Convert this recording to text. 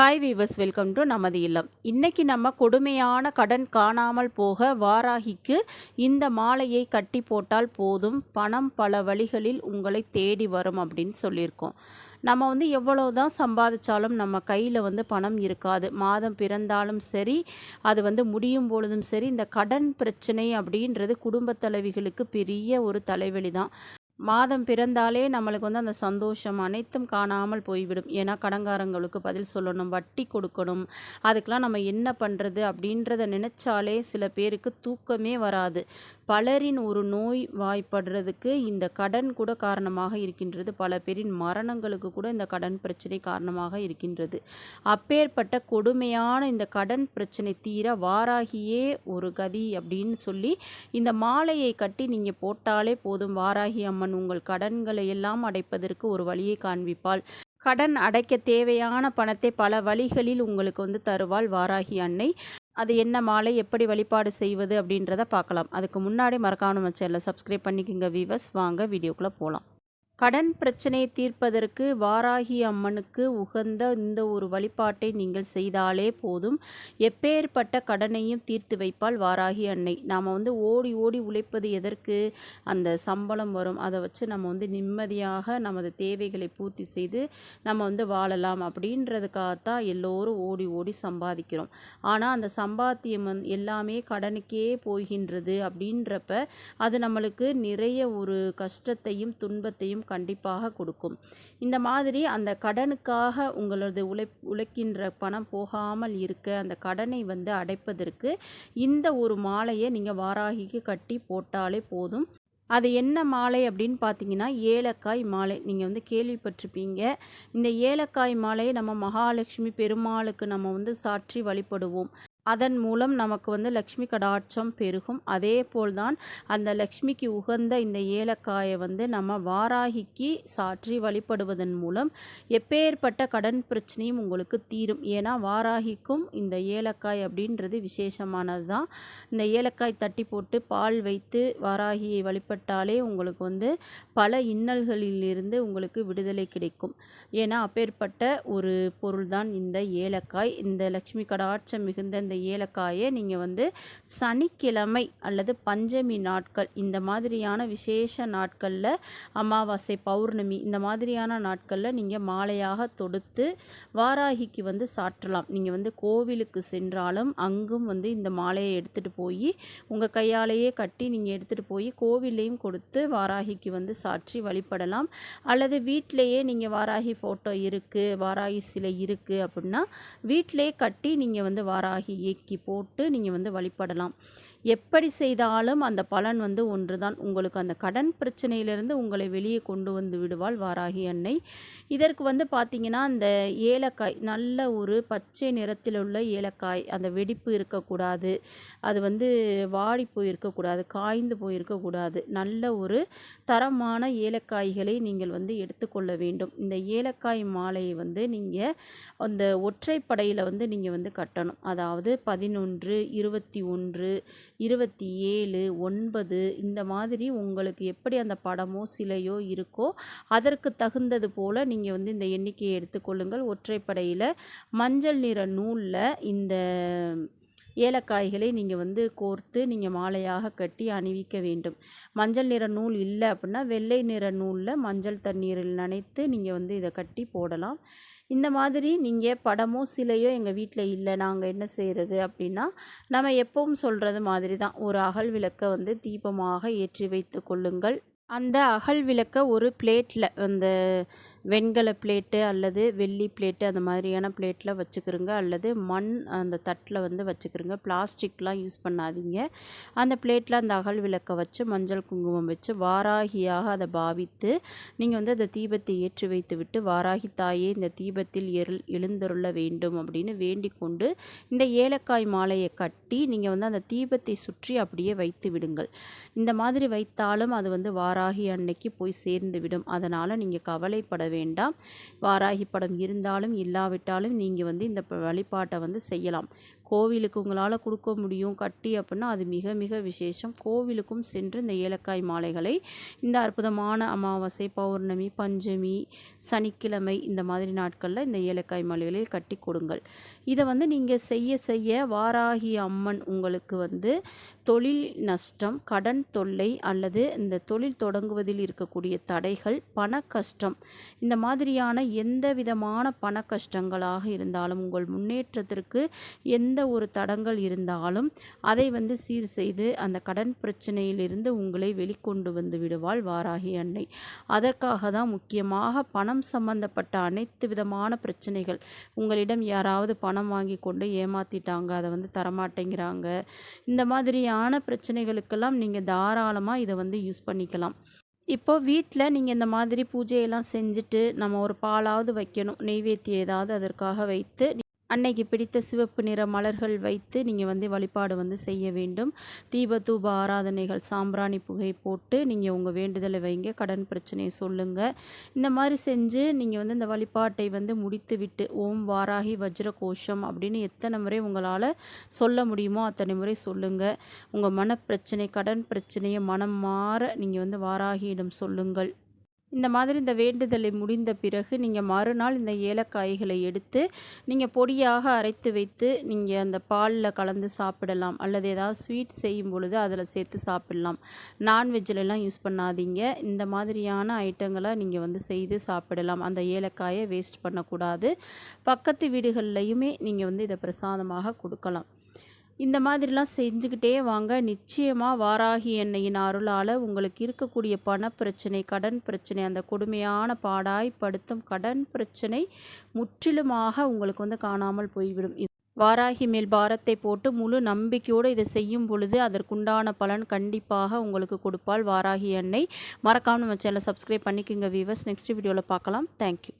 Hi viewers welcome to நமது இல்லம். இன்றைக்கி நம்ம கொடுமையான கடன் காணாமல் போக வாராகிக்கு இந்த மாலையை கட்டி போட்டால் போதும் பணம் பல வழிகளில் உங்களை தேடி வரும் அப்படின்னு சொல்லியிருக்கோம். நம்ம வந்து எவ்வளோ தான் சம்பாதிச்சாலும் நம்ம கையில் வந்து பணம் இருக்காது. மாதம் பிறந்தாலும் சரி அது வந்து முடியும் பொழுதும் சரி இந்த கடன் பிரச்சனை அப்படின்றது குடும்பத் தலைவிகளுக்கு பெரிய ஒரு தலைவலி தான் மாதம் பிறந்தாலே நம்மளுக்கு வந்து அந்த சந்தோஷம் அனைத்தும் காணாமல் போய்விடும். ஏன்னா கடங்காரங்களுக்கு பதில் சொல்லணும் வட்டி கொடுக்கணும். அதுக்கெலாம் நம்ம என்ன பண்ணுறது அப்படின்றத நினச்சாலே சில பேருக்கு தூக்கமே வராது. பலரின் ஒரு நோய் வாய்ப்படுறதுக்கு இந்த கடன் கூட காரணமாக இருக்கின்றது. பல பேரின் மரணங்களுக்கு கூட இந்த கடன் பிரச்சனை காரணமாக இருக்கின்றது. அப்பேற்பட்ட கொடுமையான இந்த கடன் பிரச்சனை தீர வாராகியே ஒரு கதி அப்படின்னு சொல்லி இந்த மாலையை கட்டி நீங்கள் போட்டாலே போதும். வாராகி அம்மன் உங்கள் கடன்களை எல்லாம் அடைப்பதற்கு ஒரு வழியை காண்பிப்பாள். கடன் அடைக்க தேவையான பணத்தை பல வழிகளில் உங்களுக்கு வந்து தருவாள் வாராகி அன்னை. அது என்ன மாலை எப்படி வழிபாடு செய்வது அப்படின்றத பார்க்கலாம். அதுக்கு முன்னாடி மறக்காம நம்ம சேனலை சப்ஸ்கிரைப் பண்ணிக்கோங்க வீவர்ஸ் வாங்க வீடியோக்குள்ளே போகலாம் கடன் பிரச்சனையை தீர்ப்பதற்கு வாராகி அம்மனுக்கு உகந்த இந்த ஒரு வழிபாட்டை நீங்கள் செய்தாலே போதும். எப்பேற்பட்ட கடனையும் தீர்த்து வைப்பால் வாராகி அன்னை. நாம் வந்து ஓடி ஓடி உழைப்பது எதற்கு? அந்த சம்பளம் வரும். அதை வச்சு நம்ம வந்து நிம்மதியாக நமது தேவைகளை பூர்த்தி செய்து நம்ம வந்து வாழலாம் அப்படின்றதுக்காகத்தான் எல்லோரும் ஓடி ஓடி சம்பாதிக்கிறோம். ஆனால் அந்த சம்பாத்தியம் வந்து எல்லாமே கடனுக்கே போகின்றது அப்படின்றப்ப அது நம்மளுக்கு நிறைய ஒரு கஷ்டத்தையும் துன்பத்தையும் கண்டிப்பாக கொடுக்கும். இந்த மாதிரி அந்த கடனுக்காக உங்களது உழை உழைக்கின்ற பணம் போகாமல் இருக்க அந்த கடனை வந்து அடைப்பதற்கு இந்த ஒரு மாலையை நீங்கள் வாராகிக்கு கட்டி போட்டாலே போதும். அது என்ன மாலை அப்படின்னு பார்த்தீங்கன்னா ஏலக்காய் மாலை. நீங்கள் வந்து கேள்விப்பட்டிருப்பீங்க. இந்த ஏலக்காய் மாலையை நம்ம மகாலட்சுமி பெருமாளுக்கு நம்ம வந்து சாற்றி வழிபடுவோம். அதன் மூலம் நமக்கு வந்து லக்ஷ்மி கடாட்சம் பெருகும். அதே போல்தான் அந்த லக்ஷ்மிக்கு உகந்த இந்த ஏலக்காயை வந்து நம்ம வாராகிக்கு சாற்றி வழிபடுவதன் மூலம் எப்பேற்பட்ட கடன் பிரச்சனையும் உங்களுக்கு தீரும். ஏன்னா வாராகிக்கும் இந்த ஏலக்காய் அப்படின்றது விசேஷமானது தான். இந்த ஏலக்காய் தட்டி போட்டு பால் வைத்து வாராகியை வழிபட்டாலே உங்களுக்கு வந்து பல இன்னல்களிலிருந்து உங்களுக்கு விடுதலை கிடைக்கும். ஏன்னா அப்பேற்பட்ட ஒரு பொருள்தான் இந்த ஏலக்காய். இந்த லக்ஷ்மி கடாட்சம் மிகுந்த இந்த ஏலக்காயை நீங்கள் வந்து சனிக்கிழமை அல்லது பஞ்சமி நாட்கள் இந்த மாதிரியான விசேஷ நாட்களில் அமாவாசை பௌர்ணமி இந்த மாதிரியான நாட்களில் நீங்கள் மாலையாக தொடுத்து வாராகிக்கு வந்து சாற்றலாம். நீங்கள் வந்து கோவிலுக்கு சென்றாலும் அங்கும் வந்து இந்த மாலையை எடுத்துகிட்டு போய் உங்கள் கையாலேயே கட்டி நீங்கள் எடுத்துகிட்டு போய் கோவிலையும் கொடுத்து வாராகிக்கு வந்து சாற்றி வழிபடலாம். அல்லது வீட்டிலையே நீங்கள் வாராகி ஃபோட்டோ இருக்குது வாராகி சிலை இருக்குது அப்படின்னா வீட்டிலே கட்டி நீங்கள் வந்து வாராகி இயக்கி போட்டு நீங்கள் வந்து வழிபடலாம். எப்படி செய்தாலும் அந்த பலன் வந்து ஒன்று தான் உங்களுக்கு அந்த கடன் பிரச்சனையிலிருந்து உங்களை வெளியே கொண்டு வந்து விடுவாள் வாராகி அன்னை. இதற்கு வந்து பார்த்திங்கன்னா அந்த ஏலக்காய் நல்ல ஒரு பச்சை நிறத்தில் உள்ள ஏலக்காய் அந்த வெடிப்பு இருக்கக்கூடாது. அது வந்து வாடி போயிருக்கக்கூடாது காய்ந்து போயிருக்கக்கூடாது. நல்ல ஒரு தரமான ஏலக்காய்களை நீங்கள் வந்து எடுத்துக்கொள்ள வேண்டும். இந்த ஏலக்காய் மாலையை வந்து நீங்கள் அந்த ஒற்றைப்படையில் வந்து நீங்கள் வந்து கட்டணும். அதாவது பதினொன்று இருபத்தி ஒன்று இருபத்தி ஏழு ஒன்பது இந்த மாதிரி உங்களுக்கு எப்படி அந்த படமோ சிலையோ இருக்கோ அதற்கு தகுந்தது போல் நீங்கள் வந்து இந்த எண்ணிக்கையை எடுத்துக்கொள்ளுங்கள். ஒற்றைப்படையில் மஞ்சள் நிற நூலில் இந்த ஏலக்காய்களை நீங்கள் வந்து கோர்த்து நீங்கள் மாலையாக கட்டி அணிவிக்க வேண்டும். மஞ்சள் நிற நூல் இல்லை அப்படின்னா வெள்ளை நிற நூலில் மஞ்சள் தண்ணீரில் நனைத்து நீங்கள் வந்து இதை கட்டி போடலாம். இந்த மாதிரி நீங்கள் படமோ சிலையோ எங்கள் வீட்டில் இல்லை நாங்கள் என்ன செய்கிறது அப்படின்னா நம்ம எப்பவும் சொல்கிறது மாதிரி தான். ஒரு அகல் விளக்கை வந்து தீபமாக ஏற்றி வைத்து கொள்ளுங்கள். அந்த அகல் விளக்க ஒரு பிளேட்டில் அந்த வெண்கல பிளேட்டு அல்லது வெள்ளி பிளேட்டு அந்த மாதிரியான பிளேட்டில் வச்சுக்கிறோங்க அல்லது மண் அந்த தட்டில் வந்து வச்சுக்கிறோங்க பிளாஸ்டிக்லாம் யூஸ் பண்ணாதீங்க. அந்த பிளேட்டில் அந்த அகல் விளக்கை வச்சு மஞ்சள் குங்குமம் வச்சு வாராகியாக அதை பாவித்து நீங்கள் வந்து அந்த தீபத்தை ஏற்றி வைத்து விட்டு வாராகி தாயே இந்த தீபத்தில் எழு எழுந்தருள வேண்டும் அப்படின்னு வேண்டிக் கொண்டு இந்த ஏலக்காய் மாலையை கட்டி நீங்கள் வந்து அந்த தீபத்தை சுற்றி அப்படியே வைத்து விடுங்கள். இந்த மாதிரி வைத்தாலும் அது வந்து வாராகி அன்னைக்கு போய் சேர்ந்து விடும். அதனால் நீங்கள் கவலைப்பட வேண்டாம். வாராகி படம் இருந்தாலும் இல்லாவிட்டாலும் நீங்கள் வந்து இந்த வழிபாட்டை வந்து செய்யலாம். கோவிலுக்கு உங்களால் கொடுக்க முடியும் கட்டி அப்படின்னா அது மிக மிக விசேஷம். கோவிலுக்கும் சென்று இந்த ஏலக்காய் மாலைகளை இந்த அற்புதமான அமாவாசை பௌர்ணமி பஞ்சமி சனிக்கிழமை இந்த மாதிரி நாட்களில் இந்த ஏலக்காய் மாலைகளை கட்டி கொடுங்கள். இதை வந்து நீங்கள் செய்ய செய்ய வாராகி அம்மன் உங்களுக்கு வந்து தொழில் நஷ்டம் கடன் தொல்லை அல்லது இந்த தொழில் தொடங்குவதில் இருக்கக்கூடிய தடைகள் பண கஷ்டம் இந்த மாதிரியான எந்த விதமான பண கஷ்டங்களாக இருந்தாலும் உங்கள் முன்னேற்றத்திற்கு எந்த ஒரு தடங்கள் இருந்தாலும் அதை வந்து சீர் செய்து அந்த கடன் பிரச்சனையிலிருந்து உங்களை வெளிக்கொண்டு வந்து விடுவாள் வாராகி அன்னை. அதற்காக தான் முக்கியமாக பணம் சம்பந்தப்பட்ட அனைத்து விதமான பிரச்சனைகள். உங்களிடம் யாராவது பணம் வாங்கி கொண்டு ஏமாற்றிட்டாங்க அதை வந்து தரமாட்டேங்கிறாங்க. இந்த மாதிரியான பிரச்சனைகளுக்கெல்லாம் நீங்கள் தாராளமாக இதை வந்து யூஸ் பண்ணிக்கலாம். இப்போது வீட்டில் நீங்கள் இந்த மாதிரி பூஜையெல்லாம் செஞ்சுட்டு நம்ம ஒரு பாலாவது வைக்கணும் நெய்வேத்தியம் ஏதாவது அதற்காக வைத்து அன்னைக்கு பிடித்த சிவப்பு நிற மலர்கள் வைத்து நீங்கள் வந்து வழிபாடு வந்து செய்ய வேண்டும். தீப தூப ஆராதனைகள் சாம்பிராணி புகை போட்டு நீங்கள் உங்கள் வேண்டுதலை வைங்க. கடன் பிரச்சனையை சொல்லுங்கள் இந்த மாதிரி செஞ்சு நீங்கள் வந்து இந்த வழிபாட்டை வந்து முடித்து விட்டு ஓம் வாராகி வஜ்ர கோஷம் அப்படின்னு எத்தனை முறை உங்களால் சொல்ல முடியுமோ அத்தனை முறை சொல்லுங்கள் உங்கள் மனப்பிரச்சனை கடன் பிரச்சனையை மனம் மாற நீங்கள் வந்து வாராகியிடம் சொல்லுங்கள். இந்த மாதிரி இந்த வேண்டுதலை முடிந்த பிறகு நீங்கள் மறுநாள் இந்த ஏலக்காய்களை எடுத்து நீங்கள் பொடியாக அரைத்து வைத்து நீங்கள் அந்த பாலில் கலந்து சாப்பிடலாம். அல்லது ஏதாவது ஸ்வீட் செய்யும் பொழுது அதில் சேர்த்து சாப்பிடலாம். நான்வெஜ்லலாம் யூஸ் பண்ணாதீங்க. இந்த மாதிரியான ஐட்டங்களை நீங்கள் வந்து செய்து சாப்பிடலாம். அந்த ஏலக்காயை வேஸ்ட் பண்ணக்கூடாது. பக்கத்து வீடுகள்லையுமே நீங்கள் வந்து இதை பிரசாதமாக கொடுக்கலாம். இந்த மாதிரிலாம் செஞ்சுக்கிட்டே வாங்க. நிச்சயமாக வாராகி எண்ணெயின் அருளால் உங்களுக்கு இருக்கக்கூடிய பண பிரச்சனை கடன் பிரச்சனை அந்த கொடுமையான பாடாய் படுத்தும் கடன் பிரச்சனை முற்றிலுமாக உங்களுக்கு வந்து காணாமல் போய்விடும். வாராகி மேல் பாரத்தை போட்டு முழு நம்பிக்கையோடு இதை செய்யும் பொழுது அதற்குண்டான பலன் கண்டிப்பாக உங்களுக்கு கொடுப்பால் வாராகி எண்ணெய். மறக்காமல் நம்ம சேனலை சப்ஸ்கிரைப் பண்ணிக்கோங்க வீவர்ஸ் நெக்ஸ்ட் வீடியோவில் பார்க்கலாம். தேங்க்யூ